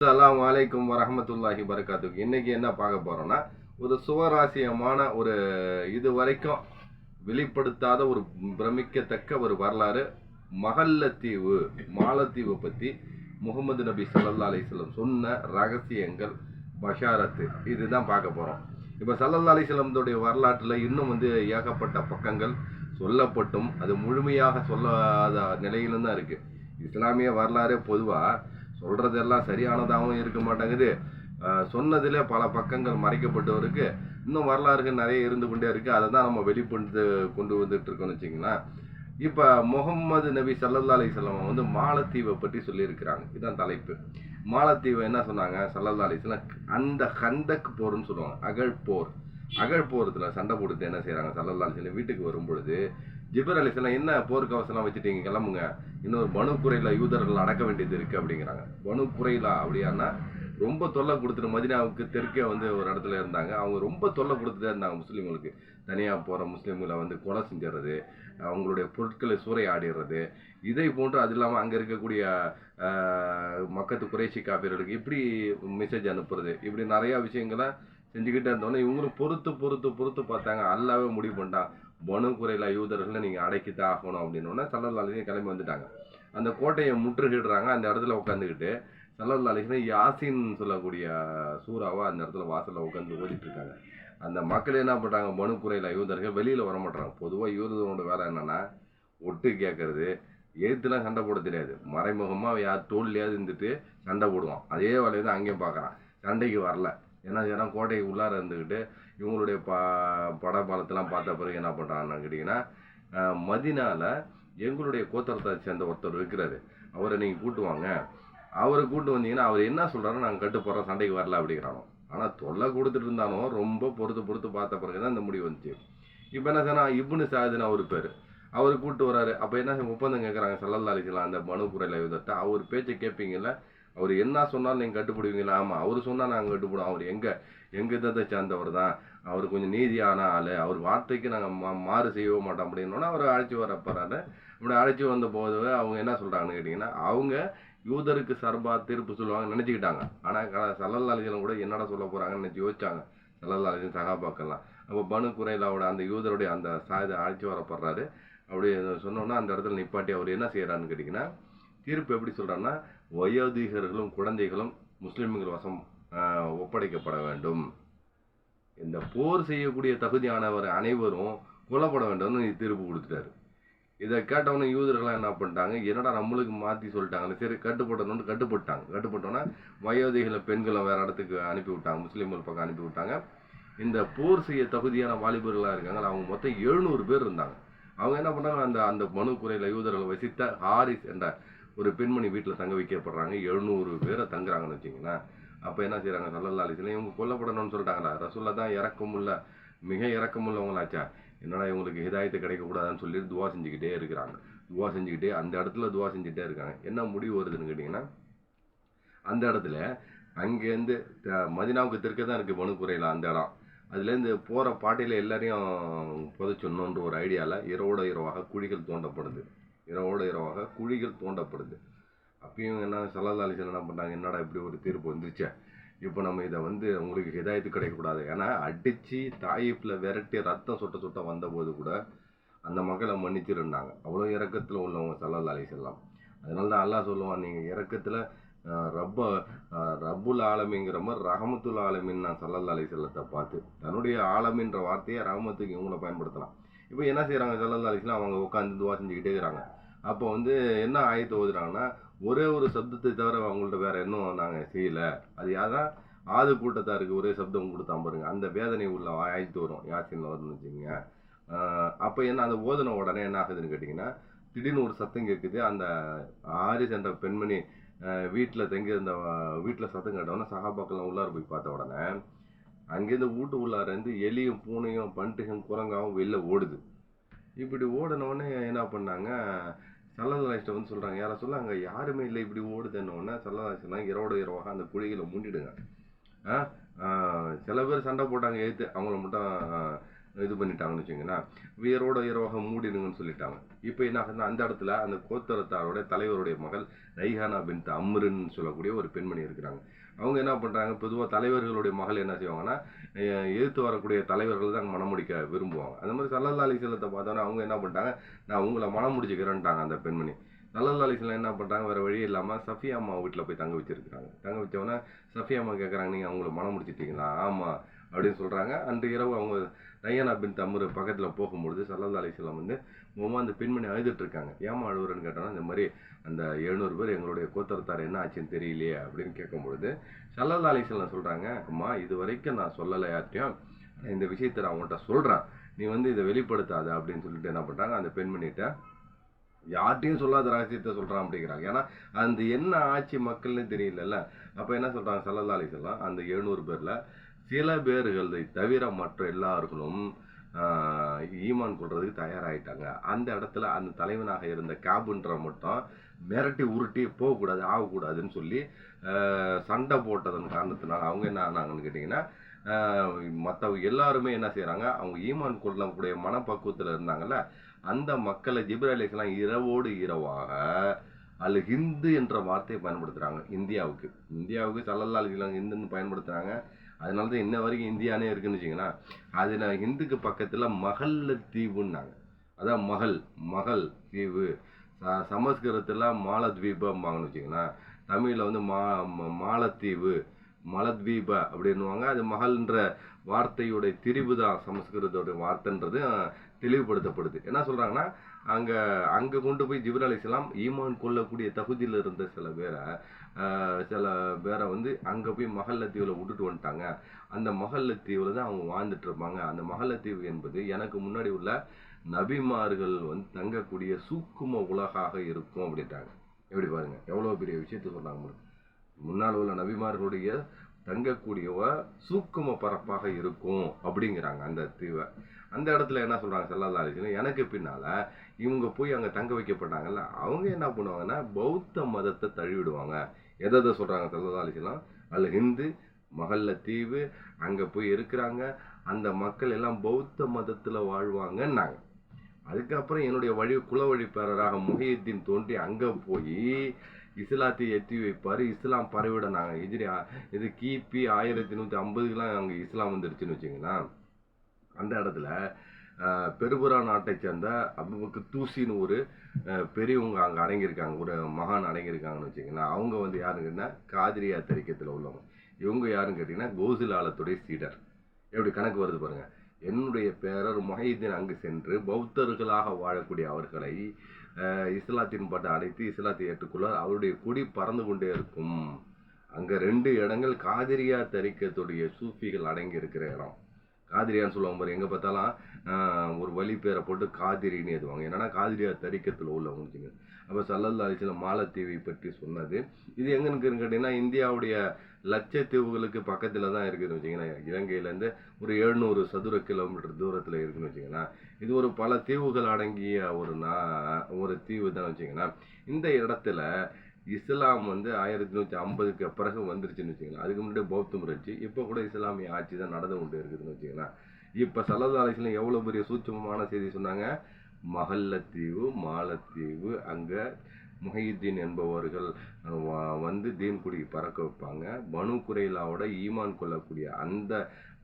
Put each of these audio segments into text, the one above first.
அஸ்ஸலாமு அலைக்கும் வரமத்துல்லாஹி வரகாத்துக்கு இன்றைக்கி என்ன பார்க்க போகிறோன்னா ஒரு சுவராசியமான ஒரு இது வரைக்கும் வெளிப்படுத்தாத ஒரு பிரமிக்கத்தக்க ஒரு வரலாறு மகல்லத்தீவு மாலத்தீவை பற்றி முகமது நபி ஸல்லல்லாஹு அலிஸ்லம் சொன்ன ரகசியங்கள் பஷாரத்து இதுதான் பார்க்க போகிறோம் இப்போ சல்லல்லா அலிஸ்லம்தோடைய வரலாற்றில் இன்னும் வந்து ஏகப்பட்ட பக்கங்கள் சொல்லப்பட்டும். அது முழுமையாக சொல்லாத நிலையிலும் தான் இருக்குது இஸ்லாமிய வரலாறே பொதுவாக சொல்கிறதெல்லாம் சரியானதாகவும் இருக்க மாட்டேங்குது. சொன்னதிலே பல பக்கங்கள் மறைக்கப்பட்டவருக்கு இன்னும் வரலாறுகள் நிறைய இருந்து கொண்டே இருக்குது அதை தான் நம்ம வெளிப்படுத்து கொண்டு வந்துட்டு இருக்கோம்னு வச்சிங்களேன் இப்போ முகம்மது நபி சல்லல்லா அலிஸ்லாம் வந்து மாலத்தீவை பற்றி சொல்லியிருக்கிறாங்க. இதுதான் தலைப்பு. மாலத்தீவை என்ன சொன்னாங்க? சல்லல்லா அலிஸ்லாம் அந்த ஹந்தக் போர்னு சொல்லுவாங்க. அகழ் போர் அகழ் போரத்தில் சண்டை போட்டுட்டு என்ன செய்கிறாங்க சல்லல்லா அலிஸ்லாம் வீட்டுக்கு வரும்பொழுது ஜிபர் அலிஸ்லாம் என்ன போர்க்கவசம்லாம் வச்சுட்டீங்க கிளம்புங்க. இன்னொரு பனு குறையில யூதர்கள் அடக்க வேண்டியது இருக்குது அப்படிங்கிறாங்க. பனு குறையிலா அப்படியானா ரொம்ப தொல்லை கொடுத்துட்டு மதினாவுக்கு தெற்கே வந்து ஒரு இடத்துல இருந்தாங்க. அவங்க ரொம்ப தொல்லை கொடுத்துட்டே இருந்தாங்க முஸ்லீம்களுக்கு. தனியாக போகிற முஸ்லீம்களை வந்து கொலை செஞ்சுறது அவங்களுடைய பொருட்களை சூறையாடிடுறது இதை போன்று அது இல்லாமல் அங்கே இருக்கக்கூடிய மக்கத்து குறைச்சி காப்பீர்களுக்கு இப்படி மெசேஜ் அனுப்புறது. இப்படி நிறையா விஷயங்களை செஞ்சுக்கிட்டே இருந்தோன்னே இவங்களும் பொறுத்து பொறுத்து பொறுத்து பார்த்தாங்க. அல்லாவே முடிவு பண்ணிட்டான் பனு குறையில யூதர்களை நீங்கள் அடைக்கித்தான் ஆகணும் அப்படின்னோடனே சல்லல்லாலேயே கிளம்பி வந்துட்டாங்க. அந்த கோட்டையை முற்றுகிடுறாங்க அந்த இடத்துல உட்காந்துக்கிட்டு சல்லல்லா யாசின் சொல்லக்கூடிய சூறாவை அந்த இடத்துல வாசலில் உட்காந்து ஓதிட்டு இருக்காங்க அந்த மக்கள் என்ன பண்ணுறாங்க பனு குறையில யூதர்கள் வெளியில் வர மாட்டாங்க பொதுவாக யூதர்களோட வேலை என்னென்னா ஒட்டு கேட்கறது எழுத்துலாம் சண்டை போட தெரியாது. மறைமுகமாக யார் தோல்லையாவது இருந்துட்டு சண்டை போடுவான். அதே வேலையை தான் அங்கேயும் பார்க்குறான். சண்டைக்கு வரல. ஏன்னா ஏன்னா கோட்டைக்கு உள்ளார இருந்துக்கிட்டு இவங்களுடைய ப படபாலத்தெல்லாம் பார்த்த பிறகு என்ன பண்ணுறாங்கன்னு கேட்டிங்கன்னா மதினால எங்களுடைய கோத்தரத்தை சேர்ந்த ஒருத்தர் இருக்கிறாரு. அவரை நீங்கள் கூட்டு வாங்க. அவரை கூட்டு வந்தீங்கன்னா அவர் என்ன சொல்கிறாரோ நாங்கள் கட்டுப்படுறோம் சண்டைக்கு வரல அப்படிங்கிறானோ. ஆனால் தொல்லை கொடுத்துட்டு இருந்தாலும் ரொம்ப பொறுத்து பொறுத்து பார்த்த பிறகு தான் இந்த முடிவு வந்துச்சு. இப்போ என்ன சொன்னா இப்னு சாதுன்னு அவர் பேர். அவர் கூப்பிட்டு வராரு அப்போ என்ன ஒப்பந்தம் கேட்குறாங்க சல்லல்லா அந்த மனு குறையில யுதத்தை அவர் பேச்சை கேட்பீங்கல்ல அவர் என்ன சொன்னாலும் நீங்கள் கட்டுப்படுவீங்களா ஆமாம் அவர் சொன்னால் நாங்கள் கட்டுப்படுவோம். அவர் எங்கே எங்கள் இதை சேர்ந்தவர் தான். அவர் கொஞ்சம் நீதியான ஆள். அவர் வார்த்தைக்கு நாங்கள் மா மாறு செய்யவே மாட்டோம் அப்படின்னோன்னா அவர் அழைச்சி வர போகிறாரு இப்படி அழைச்சி வந்த போது அவங்க என்ன சொல்கிறாங்கன்னு கேட்டிங்கன்னா அவங்க யூதருக்கு சர்பா தீர்ப்பு சொல்லுவாங்க நினச்சிக்கிட்டாங்க. ஆனால் க அலிஸ்லாம் கூட என்னடா சொல்ல போகிறாங்கன்னு நினச்சி யோசிச்சாங்க. சல்லல்லா சகாபாக்கெல்லாம் அப்போ பனு குறையிலாவோட அந்த யூதருடைய அந்த சாயத்தை அழைச்சி வரப்படுறாரு அப்படி சொன்னோன்னா அந்த இடத்துல நிப்பாட்டி அவர் என்ன செய்கிறான்னு கேட்டிங்கன்னா தீர்ப்பு எப்படி சொல்கிறான்னா வயோதிகர்களும் குழந்தைகளும் முஸ்லீம்கள் வசம் ஒப்படைக்கப்பட வேண்டும். இந்த போர் செய்யக்கூடிய தகுதியானவர் அனைவரும் கொல்லப்பட வேண்டும்னு தீர்ப்பு கொடுத்துட்டாரு. இதை கேட்டவொன்னே யூதர்கள்லாம் என்ன பண்ணிட்டாங்க என்னடா நம்மளுக்கு மாற்றி சொல்லிட்டாங்க சரி கட்டுப்படணும்னு கட்டுப்பட்டாங்க. கட்டுப்பட்டோன்னா வயோதிகளை பெண்களை வேறு இடத்துக்கு அனுப்பி விட்டாங்க முஸ்லீம்கள் பக்கம் அனுப்பி விட்டாங்க இந்த போர் செய்ய தகுதியான வாலிபர்களாக இருக்காங்க அவங்க மொத்தம் எழுநூறு பேர் இருந்தாங்க. அவங்க என்ன பண்ணாங்க அந்த அந்த மனு குறையில் யூதர்களை வசித்த ஹாரிஸ் என்ற ஒரு பெண்மணி வீட்டில் தங்க வைக்கப்படுறாங்க எழுநூறு பேரை தங்குறாங்கன்னு வச்சிங்கன்னா அப்போ என்ன செய்கிறாங்க சல்லல்லா அலிஸ்லாம் இவங்க கொல்லப்படணும்னு சொல்லிட்டாங்களா? ரசூல்லா தான் இறக்கமுள்ள மிக இறக்கமுள்ளவங்களாச்சா என்னடா இவங்களுக்கு ஹிதாயத்தை கிடைக்கக்கூடாதுன்னு சொல்லி துவா செஞ்சுக்கிட்டே இருக்கிறாங்க. துவா செஞ்சுக்கிட்டே அந்த இடத்துல துவா செஞ்சுட்டே இருக்காங்க. என்ன முடிவு வருதுன்னு கேட்டிங்கன்னா அந்த இடத்துல அங்கேருந்து த- மதினாவுக்கு தெற்கே தான் இருக்குது மனுக்குறையில் அந்த இடம். அதுலேருந்து போகிற பாட்டியில் எல்லாரையும் புதைச்சிடணுன்ற ஒரு ஐடியாவில் இரவோட இரவாக குழிகள் தோண்டப்படுது. இரவோட இரவாக குழிகள் தோண்டப்படுது. அப்பயும் என்ன சல்லல்லா அலிசன் என்ன பண்ணாங்க? என்னடா இப்படி ஒரு தீர்ப்பு வந்துருச்சே? இப்போ நம்ம இதை வந்து உங்களுக்கு ஹிதாயத்து கிடைக்கக்கூடாது. ஏன்னா அடித்து தாயிஃபில் விரட்டி ரத்தம் சொட்ட சொட்ட வந்தபோது கூட அந்த மக்களை மன்னிச்சிருந்தாங்க. அவ்வளோ இறக்கத்தில் உள்ளவங்க சல்லல்லா அலிசல்லாம் அதனால தான் அல்லாஹ் சொல்லுவான் நீங்கள் இறக்கத்தில் ரப்ப அஹ், ரப்புல் ஆலமிங்கிற மாதிரி ரஹமத்துல் ஆலமின் நான் சல்லல்லா அலிசல்லத்தை பார்த்து தன்னுடைய ஆலமின்ற வார்த்தையை ரஹமத்துக்கு இவங்கள பயன்படுத்தலாம். இப்போ என்ன செய்கிறாங்க சல்லல்லா அலிஸ்லாம் அவங்க உட்காந்து துவா செஞ்சுக்கிட்டே இருக்கிறாங்க. அப்போ வந்து என்ன ஆயத்தை ஓதுறாங்கன்னா ஒரே ஒரு சப்தத்தை தவிர அவங்கள்ட்ட வேற இன்னும் நாங்கள் செய்யலை. அது யாதான் ஆது கூட்டத்தாருக்கு ஒரே சப்தம் கொடுத்தா பாருங்க. அந்த வேதனை உள்ள ஆயத்து வரும். யாசின்ல வரும்னு வச்சுக்கோங்க. அப்போ என்ன அந்த ஓதுன உடனே என்ன ஆகுதுன்னு கேட்டிங்கன்னா திடீர்னு ஒரு சத்தம் கேட்குது. அந்த ஆரிஸ் என்ற பெண்மணி வீட்டில் தங்கி இருந்த வீட்டில் சத்தம் கேட்டவொடனே சகாபாக்கெல்லாம் உள்ளார போய் பார்த்த உடனே அங்கேருந்து வீட்டு உள்ளார எலியும் பூனையும் பன்றியும் குரங்காவும் வெளில ஓடுது. இப்படி ஓடினோடனே என்ன பண்ணாங்க? சல்லதாயிட்ட வந்து சொல்கிறாங்க யாரை சொல்ல அங்கே யாருமே இல்லை இப்படி ஓடுதுன்னொடனே சல்லதாயிலாம் இரவோட இரவாக அந்த குழியில் மூண்டிடுங்க. ஆ, சில பேர் சண்டை போட்டாங்க ஏற்று அவங்கள மட்டும் இது பண்ணிட்டாங்கன்னு வச்சுங்கன்னா வேரோட உயர்வாக மூடிடுங்கன்னு சொல்லிட்டாங்க. இப்போ என்ன ஆகுதுன்னா அந்த இடத்துல அந்த கோத்தரத்தாரோட தலைவருடைய மகள் ரைஹானா பின் அம்ருன்னு சொல்லக்கூடிய ஒரு பெண்மணி இருக்கிறாங்க. அவங்க என்ன பண்ணுறாங்க பொதுவாக தலைவர்களுடைய மகள் என்ன செய்வாங்கன்னா எதிர்த்து வரக்கூடிய தலைவர்கள் தான் மனம் முடிக்க விரும்புவாங்க. அந்த மாதிரி சல்லல்லா அலிசலத்தை பார்த்தோன்னா அவங்க என்ன பண்ணிட்டாங்க நான் உங்களை மனம் முடிச்சுக்கிறேன்ட்டாங்க அந்த பெண்மணி. சல்லல்லா அலிஸ்லாம் என்ன பண்ணுறாங்க வேறு வழி இல்லாமல் சஃபியா அம்மா வீட்டில் போய் தங்க வச்சிருக்கிறாங்க. தங்க வச்சோன்னே சஃபியா அம்மா கேட்குறாங்க நீங்கள் அவங்கள மனம் முடிச்சிட்டிங்களா? ஆமாம் அப்படின்னு சொல்கிறாங்க அன்று இரவு அவங்க நையனா பின் தம்ரு பக்கத்தில் போகும்பொழுது சல்லல்லா அலிஸ்லாம் வந்து உமா அந்த பெண்மணி அழுதுட்டுருக்காங்க ஏமா அழுவுறன்னு கேட்டோன்னா இந்த மாதிரி அந்த எழுநூறு பேர் எங்களுடைய கோத்தரத்தார் என்ன ஆச்சுன்னு தெரியலையே அப்படின்னு கேட்கும்பொழுது சல்லல்லா அலிஸ்லாம் சொல்கிறாங்க அம்மா இது வரைக்கும் நான் சொல்லலை யார்ட்டையும் இந்த விஷயத்தை நான் உன்கிட்ட சொல்கிறேன் நீ வந்து இதை வெளிப்படுத்தாத அப்படின்னு சொல்லிட்டு என்ன பண்ணுறாங்க அந்த பெண்மணிகிட்ட யார்ட்டையும் சொல்லாத ரகசியத்தை சொல்கிறான் அப்படிங்கிறாங்க. ஏன்னா அந்த என்ன ஆட்சி மக்கள்னு தெரியலல்ல. அப்போ என்ன சொல்கிறாங்க சல்லல்லா அலிஸ்லாம் அந்த எழுநூறு பேரில் சில பேர்களை தவிர மற்ற எல்லார்களும் ஈமான் கொள்றதுக்கு தயாராகிட்டாங்க அந்த இடத்துல அந்த தலைவனாக இருந்த கேபுன்ற மட்டும் மிரட்டி உருட்டி போகக்கூடாது ஆகக்கூடாதுன்னு சொல்லி சண்டை போட்டதன் காரணத்தினால அவங்க என்ன ஆனாங்கன்னு கேட்டிங்கன்னா மற்ற எல்லாருமே என்ன செய்கிறாங்க அவங்க ஈமான் கொள்ளக்கூடிய மனப்பக்குவத்தில் இருந்தாங்கல்ல அந்த மக்களை ஜிப்ரலிஸ்லாம் இரவோடு இரவாக அல்ல ஹிந்து என்ற வார்த்தையை பயன்படுத்துகிறாங்க இந்தியாவுக்கு. இந்தியாவுக்கு சல்லல்லா அலிஸ்லாம் ஹிந்துன்னு பயன்படுத்துகிறாங்க அதனால தான் இன்ன வரைக்கும் இந்தியானே இருக்குன்னு வச்சிங்கன்னா அது நான் ஹிந்துக்கு பக்கத்தில் மகல்ல தீவுன்னாங்க. அதான் மகள் மகள் தீவு. ச சமஸ்கிருதத்தில் மாலத்வீபம்பாங்கன்னு வச்சிங்கன்னா தமிழில் வந்து மா மாலத்தீவு மலத்வீப அப்படின்னுவாங்க. அது மகள்ன்ற வார்த்தையுடைய திரிவு தான் சமஸ்கிருதோடைய வார்த்தைன்றது தெளிவுபடுத்தப்படுது. என்ன சொல்கிறாங்கன்னா அங்கே அங்கே கொண்டு போய் ஜிப்ர அலிஸ்லாம் ஈமான் கொள்ளக்கூடிய தகுதியில் இருந்த சில பேரை சில பேரை வந்து அங்கே போய் மகல்லத்தீவில் விட்டுட்டு வந்துட்டாங்க. அந்த மகல்லத்தீவில் தான் அவங்க வாழ்ந்துட்டு இருப்பாங்க. அந்த தீவு என்பது எனக்கு முன்னாடி உள்ள நபிமார்கள் வந்து தங்கக்கூடிய சூக்கும உலகாக இருக்கும் அப்படின்ட்டாங்க. எப்படி பாருங்க எவ்வளோ பெரிய விஷயத்த சொன்னாங்க உங்களுக்கு. முன்னால் உள்ள நபிமார்களுடைய தங்கக்கூடியவ சூக்கும பரப்பாக இருக்கும் அப்படிங்கிறாங்க அந்த தீவை. அந்த இடத்துல என்ன சொல்கிறாங்க செல்லல்லா அலிஸ்லாம் எனக்கு பின்னால் இவங்க போய் அங்கே தங்க வைக்கப்பட்டாங்கல்ல அவங்க என்ன பண்ணுவாங்கன்னா பௌத்த மதத்தை தழுவிடுவாங்க. எதை எதை சொல்கிறாங்க தலதாலிசெல்லாம் அதில் அல்ல ஹிந்து மகல்ல தீவு அங்கே போய் இருக்கிறாங்க. அந்த மக்கள் எல்லாம் பௌத்த மதத்தில் வாழ்வாங்கன்னாங்க. அதுக்கப்புறம் என்னுடைய வழி குல வழிப்பேரராக முகையத்தின் தோன்றி அங்கே போய் இஸ்லாத்தை எத்தி வைப்பார். இஸ்லாம் பரவிட நாங்கள் இது கிபி ஆயிரத்தி நூற்றி ஐம்பதுக்கெலாம் அங்கே இஸ்லாம் வந்துருச்சுன்னு வச்சுங்களேன் அந்த இடத்துல பெருபுரா நாட்டை சேர்ந்த அபுபக்கு தூசின்னு ஒரு பெரியவங்க அங்கே அடங்கியிருக்காங்க ஒரு மகான் அடங்கியிருக்காங்கன்னு வச்சுங்களேன் அவங்க வந்து யாருன்னு கேட்டிங்கன்னா காதிரியா தரிக்கத்தில் உள்ளவங்க. இவங்க யாருன்னு கேட்டிங்கன்னா கோசிலாலத்துடைய சீடர். எப்படி கணக்கு வருது பாருங்கள் என்னுடைய பேரர் மொஹீதீன் அங்கு சென்று பௌத்தர்களாக வாழக்கூடிய அவர்களை இஸ்லாத்தின் பட்டு அழைத்து இஸ்லாத்தை ஏற்றுக்கொள்ள அவருடைய கொடி பறந்து கொண்டே இருக்கும். அங்கே ரெண்டு இடங்கள் காதிரியா தரிக்கத்துடைய சூஃபிகள் அடங்கி இருக்கிற இடம். காதிரியான்னு சொல்லுவாங்க பாரு எங்க பார்த்தாலும் ஒரு வழி பேரை போட்டு காதிரின்னு எதுவாங்க என்னன்னா காதிரியா தரிக்கத்தில் உள்ளவங்க வச்சுங்க அப்போ சல்லல்லா அலிஸ்லாம் மாலத்தீவை பற்றி சொன்னது. இது எங்க இருக்குன்னு கேட்டீங்கன்னா இந்தியாவுடைய லட்சத்தீவுகளுக்கு பக்கத்தில் தான் இருக்குதுன்னு வச்சிங்கன்னா இலங்கையிலேருந்து ஒரு எழுநூறு சதுர கிலோமீட்டர் தூரத்தில் இருக்குதுன்னு வச்சிங்கன்னா இது ஒரு பல தீவுகள் அடங்கிய ஒரு நா ஒரு தீவு தான் வச்சிங்கன்னா இந்த இடத்துல இஸ்லாம் வந்து ஆயிரத்தி நூற்றி ஐம்பதுக்கு பிறகு வந்துருச்சுன்னு வச்சுக்கலாம் அதுக்கு முன்னாடி பௌத்தம் இருந்துச்சு இப்போ கூட இஸ்லாமிய ஆட்சி தான் நடந்து கொண்டு இருக்குதுன்னு வச்சுக்கலாம் இப்போ சல்லல்லா அலிஸ்லாம் எவ்வளோ பெரிய சூட்சமமான செய்தி சொன்னாங்க? மஹல்லத்தீவு மாலத்தீவு அங்கே முஹியுத்தீன் என்பவர்கள் வந்து தீன்குடி பறக்க வைப்பாங்க. பனு குரைலாவோட ஈமான் கொள்ளக்கூடிய அந்த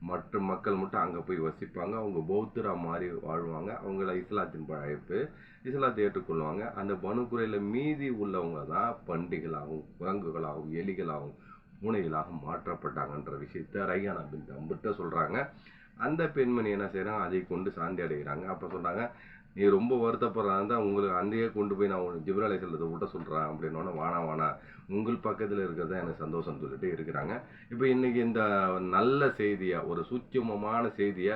மற்ற மக்கள் மட்டும் அங்கே போய் வசிப்பாங்க. அவங்க பௌத்தரா மாறி வாழ்வாங்க. அவங்கள இஸ்லாத்தின் பழைப்பு இஸ்லாத்தை ஏற்றுக்கொள்வாங்க. அந்த பனு குரையில் மீதி உள்ளவங்க தான் பண்டிகளாகவும் குரங்குகளாகவும் எலிகளாகவும் பூனைகளாகவும் மாற்றப்பட்டாங்கன்ற விஷயத்த ரையானா பின் தம்பிட்ட சொல்கிறாங்க அந்த பெண்மணி என்ன செய்கிறாங்க அதை கொண்டு சாந்தி அடைகிறாங்க. அப்போ சொல்கிறாங்க நீ ரொம்ப வருத்தப்படுறா இருந்தா உங்களுக்கு அங்கேயே கொண்டு போய் நான் உன் ஜிப்ராலை செல்லத்தை விட்ட சொல்கிறேன் அப்படின்னோட வானா வானா உங்கள் பக்கத்தில் இருக்கிறதா எனக்கு சந்தோஷம் சொல்லிட்டு இருக்கிறாங்க. இப்போ இன்றைக்கி இந்த நல்ல செய்தியை ஒரு சூட்சமமான செய்தியை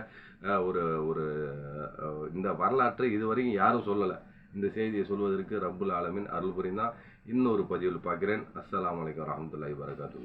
ஒரு ஒரு இந்த வரலாற்றை இதுவரைக்கும் யாரும் சொல்லலை. இந்த செய்தியை சொல்வதற்கு ரப்புல் ஆலமின் அருள் புரிந்தான். இன்னொரு பதிவில் பார்க்கிறேன். அஸ்லாம் அலைக்கும் வரஹ்மத்துல்லாஹி வரகாத்து